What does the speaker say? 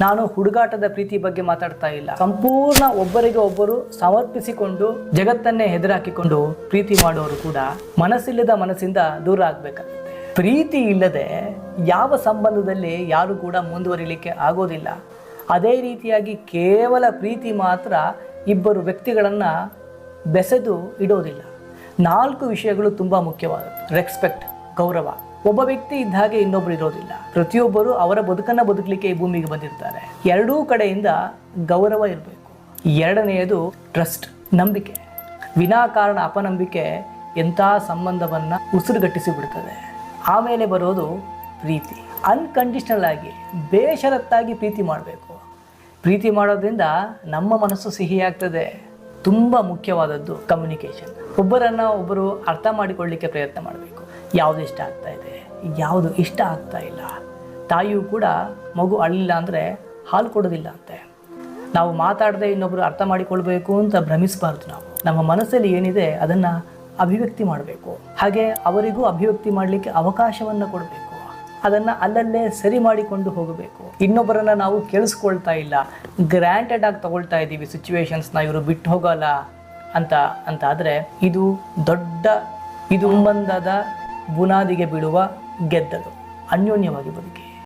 ನಾನು ಹುಡುಗಾಟದ ಪ್ರೀತಿ ಬಗ್ಗೆ ಮಾತಾಡ್ತಾ ಇಲ್ಲ. ಸಂಪೂರ್ಣ ಒಬ್ಬರಿಗೆ ಒಬ್ಬರು ಸಮರ್ಪಿಸಿಕೊಂಡು ಜಗತ್ತನ್ನೇ ಹೆದರಾಕಿಕೊಂಡು ಪ್ರೀತಿ ಮಾಡೋರು ಕೂಡ ಮನಸ್ಸಿಲ್ಲದ ಮನಸ್ಸಿಂದ ದೂರ ಆಗ್ಬೇಕಾಗುತ್ತೆ. ಪ್ರೀತಿ ಇಲ್ಲದೆ ಯಾವ ಸಂಬಂಧದಲ್ಲಿ ಯಾರು ಕೂಡ ಮುಂದುವರಿಲಿಕ್ಕೆ ಆಗೋದಿಲ್ಲ. ಅದೇ ರೀತಿಯಾಗಿ ಕೇವಲ ಪ್ರೀತಿ ಮಾತ್ರ ಇಬ್ಬರು ವ್ಯಕ್ತಿಗಳನ್ನು ಬೆಸೆದು ಇಡೋದಿಲ್ಲ. ನಾಲ್ಕು ವಿಷಯಗಳು ತುಂಬ ಮುಖ್ಯವಾದ ರೆಸ್ಪೆಕ್ಟ್ ಗೌರವ. ಒಬ್ಬ ವ್ಯಕ್ತಿ ಇದ್ದ ಹಾಗೆ ಇನ್ನೊಬ್ರು ಇರೋದಿಲ್ಲ. ಪ್ರತಿಯೊಬ್ಬರು ಅವರ ಬದುಕನ್ನ ಬದುಕಲಿಕ್ಕೆ ಈ ಭೂಮಿಗೆ ಬಂದಿರ್ತಾರೆ. ಎರಡೂ ಕಡೆಯಿಂದ ಗೌರವ ಇರಬೇಕು. ಎರಡನೆಯದು ಟ್ರಸ್ಟ್ ನಂಬಿಕೆ. ವಿನಾಕಾರಣ ಅಪನಂಬಿಕೆ ಎಂಥ ಸಂಬಂಧವನ್ನ ಉಸಿರುಗಟ್ಟಿಸಿ ಬಿಡ್ತದೆ ಆಮೇಲೆ ಬರೋದು ಪ್ರೀತಿ. ಅನ್ಕಂಡೀಷನಲ್ ಆಗಿ, ಬೇಷರತ್ತಾಗಿ ಪ್ರೀತಿ ಮಾಡಬೇಕು. ಪ್ರೀತಿ ಮಾಡೋದ್ರಿಂದ ನಮ್ಮ ಮನಸ್ಸು ಸಿಹಿಯಾಗ್ತದೆ ತುಂಬ ಮುಖ್ಯವಾದದ್ದು ಕಮ್ಯುನಿಕೇಷನ್ ಒಬ್ಬರನ್ನ ಒಬ್ಬರು ಅರ್ಥ ಮಾಡಿಕೊಳ್ಳಿಕ್ಕೆ ಪ್ರಯತ್ನ ಮಾಡಬೇಕು. ಯಾವುದು ಇಷ್ಟ ಆಗ್ತಾ ಇದೆ? ಯಾವುದು ಇಷ್ಟ ಆಗ್ತಾ ಇಲ್ಲ? ತಾಯಿಯೂ ಕೂಡ ಮಗು ಅಳಿಲ್ಲ ಅಂದರೆ ಹಾಲು ಕೊಡೋದಿಲ್ಲ ಅಂತೆ. ನಾವು ಮಾತಾಡದೆ ಇನ್ನೊಬ್ಬರು ಅರ್ಥ ಮಾಡಿಕೊಳ್ಬೇಕು ಅಂತ ಭ್ರಮಿಸಬಾರ್ದು ನಾವು. ನಮ್ಮ ಮನಸ್ಸಲ್ಲಿ ಏನಿದೆ ಅದನ್ನು ಅಭಿವ್ಯಕ್ತಿ ಮಾಡಬೇಕು. ಹಾಗೆ ಅವರಿಗೂ ಅಭಿವ್ಯಕ್ತಿ ಮಾಡಲಿಕ್ಕೆ ಅವಕಾಶವನ್ನು ಕೊಡಬೇಕು. ಅದನ್ನು ಅಲ್ಲಲ್ಲೇ ಸರಿ ಮಾಡಿಕೊಂಡು ಹೋಗಬೇಕು. ಇನ್ನೊಬ್ಬರನ್ನು ನಾವು ಕೇಳಿಸ್ಕೊಳ್ತಾ ಇಲ್ಲ. ಗ್ರ್ಯಾಂಟೆಡ್ ಆಗಿ ತಗೊಳ್ತಾ ಇದ್ದೀವಿ ಸಿಚುವೇಶನ್ಸ್ನ ಇವರು ಬಿಟ್ಟು ಹೋಗಲ್ಲ ಅಂತ ಅಂತ ಆದರೆ ಇದು ದೊಡ್ಡ ಇದು ಸಂಬಂಧದ ಬುನಾದಿಗೆ ಬೀಳುವ ಗೆದ್ದಲು. ಅನ್ಯೋನ್ಯವಾಗಿ ಬದುಕಿ.